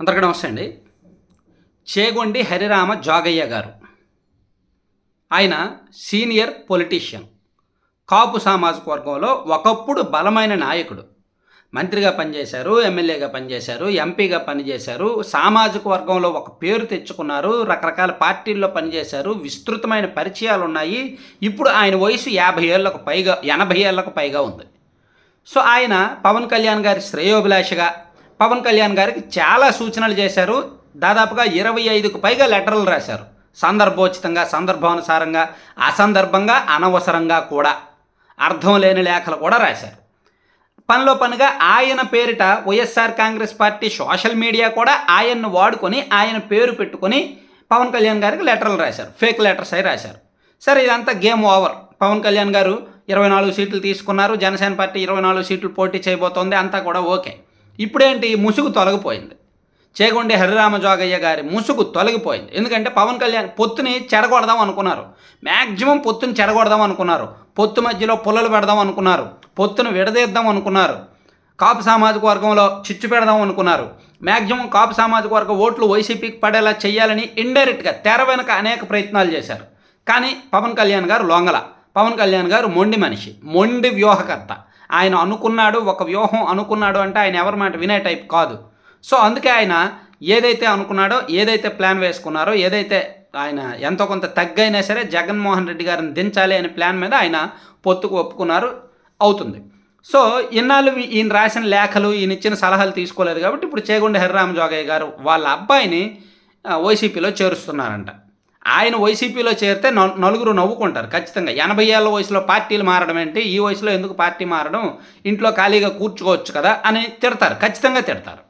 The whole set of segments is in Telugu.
అందరికీ నమస్తే అండి. చేగొండి హరిరామ జాగయ్య గారు. ఆయన సీనియర్ పొలిటీషియన్. కాపు సామాజిక వర్గంలో ఒకప్పుడు బలమైన నాయకుడు. మంత్రిగా పనిచేశారు ఎమ్మెల్యేగా పనిచేశారు ఎంపీగా పనిచేశారు సామాజిక వర్గంలో ఒక పేరు తెచ్చుకున్నారు రకరకాల పార్టీల్లో పనిచేశారు విస్తృతమైన పరిచయాలు ఉన్నాయి. ఇప్పుడు ఆయన వయసు యాభై ఏళ్ళకు పైగా ఎనభై ఏళ్ళకు పైగా ఉంది. సో ఆయన పవన్ కళ్యాణ్ గారి శ్రేయోభిలాషగా పవన్ కళ్యాణ్ గారికి చాలా సూచనలు చేశారు. దాదాపుగా ఇరవై ఐదుకు పైగా లెటర్లు రాశారు. సందర్భోచితంగా సందర్భానుసారంగా అసందర్భంగా అనవసరంగా కూడా అర్థం లేని లేఖలు కూడా రాశారు. పనిలో పనిగా ఆయన పేరిట YSR Congress party social media కూడా ఆయన్ను వాడుకొని ఆయన పేరు పెట్టుకొని పవన్ కళ్యాణ్ గారికి లెటర్లు రాశారు. ఫేక్ లెటర్స్ అయి రాశారు. సరే ఇదంతా గేమ్ ఓవర్. పవన్ కళ్యాణ్ గారు ఇరవై నాలుగు సీట్లు తీసుకున్నారు. జనసేన పార్టీ ఇరవై నాలుగు సీట్లు పోటీ చేయబోతోంది. అంతా కూడా ఓకే. ఇప్పుడేంటి? ముసుగు తొలగిపోయింది. చేగొండి హరిరామజోగయ్య గారి ముసుగు తొలగిపోయింది. ఎందుకంటే పవన్ కళ్యాణ్ పొత్తుని చెడగొడదాం అనుకున్నారు. మ్యాక్సిమం పొత్తుని చెడగొడదాం అనుకున్నారు. పొత్తు మధ్యలో పుల్లలు పెడదాం అనుకున్నారు. పొత్తును విడదీద్దాం అనుకున్నారు. కాపు సామాజిక వర్గంలో చిచ్చు పెడదాం అనుకున్నారు. మ్యాక్సిమం కాపు సామాజిక వర్గ ఓట్లు వైసీపీకి పడేలా చేయాలని ఇండైరెక్ట్గా తెర వెనక అనేక ప్రయత్నాలు చేశారు. కానీ పవన్ కళ్యాణ్ గారు లొంగల. పవన్ కళ్యాణ్ గారు మొండి మనిషి. మొండి వ్యూహకర్త. ఆయన అనుకున్నాడు ఒక వ్యూహం అనుకున్నాడు అంటే ఆయన ఎవరి మాట వినే టైప్ కాదు. సో అందుకే ఆయన ఏదైతే అనుకున్నాడో ఏదైతే ప్లాన్ వేసుకున్నారో ఏదైతే ఆయన ఎంతో కొంత తగ్గైనా సరే జగన్మోహన్ రెడ్డి గారిని దించాలి అనే ప్లాన్ మీద ఆయన పొత్తుకు ఒప్పుకున్నారు అవుతుంది. సో ఇన్నాళ్ళు ఈయన రాసిన లేఖలు ఈయన ఇచ్చిన సలహాలు తీసుకోలేదు కాబట్టి ఇప్పుడు చేగుండ హరిరామ జోగయ్య గారు వాళ్ళ అబ్బాయిని వైసీపీలో చేరుస్తున్నారంట. ఆయన వైసీపీలో చేరితే నలు- నలుగురు నవ్వుకుంటారు ఖచ్చితంగా. ఎనభై ఏళ్ళ వయసులో పార్టీలు మారడం ఏంటి? ఈ వయసులో ఎందుకు పార్టీ మారడం? ఇంట్లో ఖాళీగా కూర్చోవచ్చు కదా అని తిడతారు ఖచ్చితంగా తిడతారు.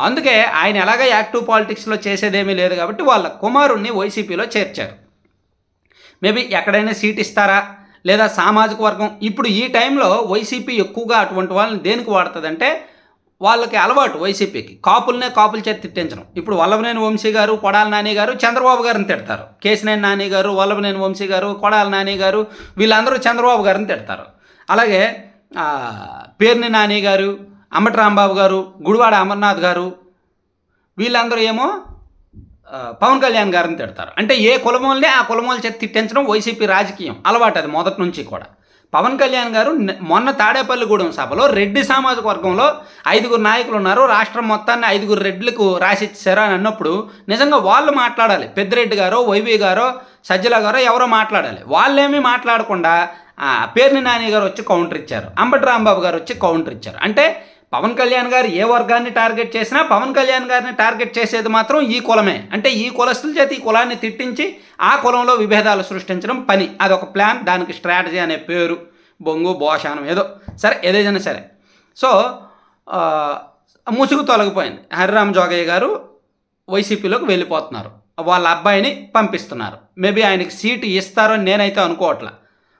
అందుకే ఆయన ఎలాగ యాక్టివ్ పాలిటిక్స్లో చేసేదేమీ లేదు కాబట్టి వాళ్ళ కుమారుణ్ణి వైసీపీలో చేర్చారు. మేబీ ఎక్కడైనా సీట్ ఇస్తారా? లేదా సామాజిక వర్గం? ఇప్పుడు ఈ టైంలో వైసీపీ ఎక్కువగా అటువంటి వాళ్ళని దేనికి వాడుతుందంటే వాళ్ళకి అలవాటు వైసీపీకి. కాపులనే కాపుల చేతి తిట్టించడం. ఇప్పుడు వల్లభనేని వంశీ గారు కొడాల నాని గారు చంద్రబాబు గారిని తిడతారు. కేశినేని నాని గారు వల్లభనేని వంశీ గారు కొడాల నాని గారు వీళ్ళందరూ చంద్రబాబు గారిని తిడతారు. అలాగే పేర్ని నాని గారు అంబటి రాంబాబు గారు గుడివాడ అమర్నాథ్ గారు వీళ్ళందరూ ఏమో పవన్ కళ్యాణ్ గారిని తిడతారు. అంటే ఏ కులమోల్నే ఆ కులమోల చేతి తిట్టించడం వైసీపీ రాజకీయం. అలవాటు అది మొదటి నుంచి కూడా. పవన్ కళ్యాణ్ గారు మొన్న తాడేపల్లిగూడెం సభలో రెడ్డి సామాజిక వర్గంలో ఐదుగురు నాయకులు ఉన్నారు రాష్ట్రం మొత్తాన్ని ఐదుగురు రెడ్లకు రాసిచ్చారు అని అన్నప్పుడు నిజంగా వాళ్ళు మాట్లాడాలి. పెద్దిరెడ్డి గారో వైవి గారో సజ్జల గారో ఎవరో మాట్లాడాలి. వాళ్ళేమీ మాట్లాడకుండా పేర్ని నాని గారు వచ్చి కౌంటర్ ఇచ్చారు. అంబటి రాంబాబు గారు వచ్చి కౌంటర్ ఇచ్చారు. అంటే పవన్ కళ్యాణ్ గారు ఏ వర్గాన్ని టార్గెట్ చేసినా పవన్ కళ్యాణ్ గారిని టార్గెట్ చేసేది మాత్రం ఈ కులమే. అంటే ఈ కులస్తుల చేత ఈ కులాన్ని తిట్టించి ఆ కులంలో విభేదాలు సృష్టించడం పని. అదొక ప్లాన్ దానికి స్ట్రాటజీ అనే పేరు బొంగు బోషానం ఏదో సరే ఏదైనా సరే. సో ముసుగు తొలగిపోయింది. హరిరామ్ జోగయ్య గారు వైసీపీలోకి వెళ్ళిపోతున్నారు. వాళ్ళ అబ్బాయిని పంపిస్తున్నారు. మేబీ ఆయనకి సీటు ఇస్తారో నేనైతే అనుకోవట్లా.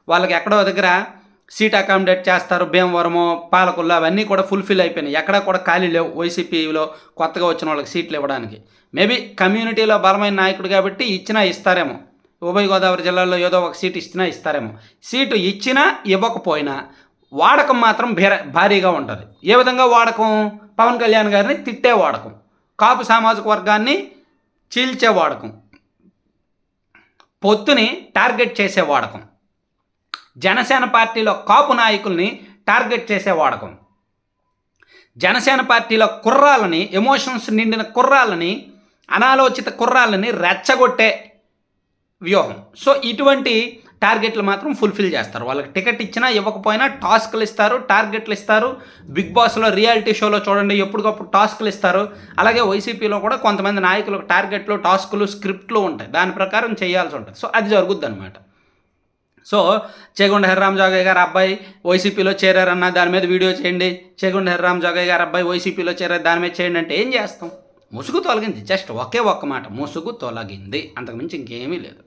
వాళ్ళకి ఎక్కడో దగ్గర సీట్ అకామిడేట్ చేస్తారు భీమవరము పాలకొల్లు అవన్నీ కూడా ఫుల్ఫిల్ అయిపోయినాయి. ఎక్కడా కూడా ఖాళీ లేవు వైసీపీలో కొత్తగా వచ్చిన వాళ్ళకి సీట్లు ఇవ్వడానికి. మేబీ కమ్యూనిటీలో బలమైన నాయకుడు కాబట్టి ఇచ్చినా ఇస్తారేమో. ఉభయ గోదావరి జిల్లాలో ఏదో ఒక సీట్ ఇచ్చినా ఇస్తారేమో. సీటు ఇచ్చినా ఇవ్వకపోయినా వాడకం మాత్రం భీర భారీగా ఉంటుంది. ఏ విధంగా వాడకం? పవన్ కళ్యాణ్ గారిని తిట్టే వాడకం. కాపు సామాజిక వర్గాన్ని చీల్చే వాడకం. పొత్తుని టార్గెట్ చేసే వాడకం. జనసేన పార్టీలో కాపు నాయకుల్ని టార్గెట్ చేసే వాడకం. జనసేన పార్టీలో కుర్రాలని ఎమోషన్స్ నిండిన కుర్రాలని అనాలోచిత కుర్రాలని రెచ్చగొట్టే వ్యూహం. సో ఇటువంటి టార్గెట్లు మాత్రం ఫుల్ఫిల్ చేస్తారు. వాళ్ళకి టికెట్ ఇచ్చినా ఇవ్వకపోయినా టాస్క్లు ఇస్తారు టార్గెట్లు ఇస్తారు. బిగ్ బాస్లో రియాలిటీ షోలో చూడండి ఎప్పటికప్పుడు టాస్క్లు ఇస్తారు. అలాగే వైసీపీలో కూడా కొంతమంది నాయకులకు టార్గెట్లు టాస్కులు స్క్రిప్ట్లు ఉంటాయి. దాని ప్రకారం చేయాల్సి ఉంటుంది. సో అది జరుగుద్ది అనమాట సో చేగుండ హరిరామ్ జాగయ్య గారు అబ్బాయి వైసీపీలో చేరారన్న దాని మీద వీడియో చేయండి. చేగుండ హరిరామ్ జాగయ్య గారు అబ్బాయి వైసీపీలో చేరారు దాని మీద చేయండి అంటే ఏం చేస్తాం? ముసుగు తొలగింది జస్ట్ ఒకే ఒక్క మాట ముసుగు తొలగింది. అంతకుమించి ఇంకేమీ లేదు.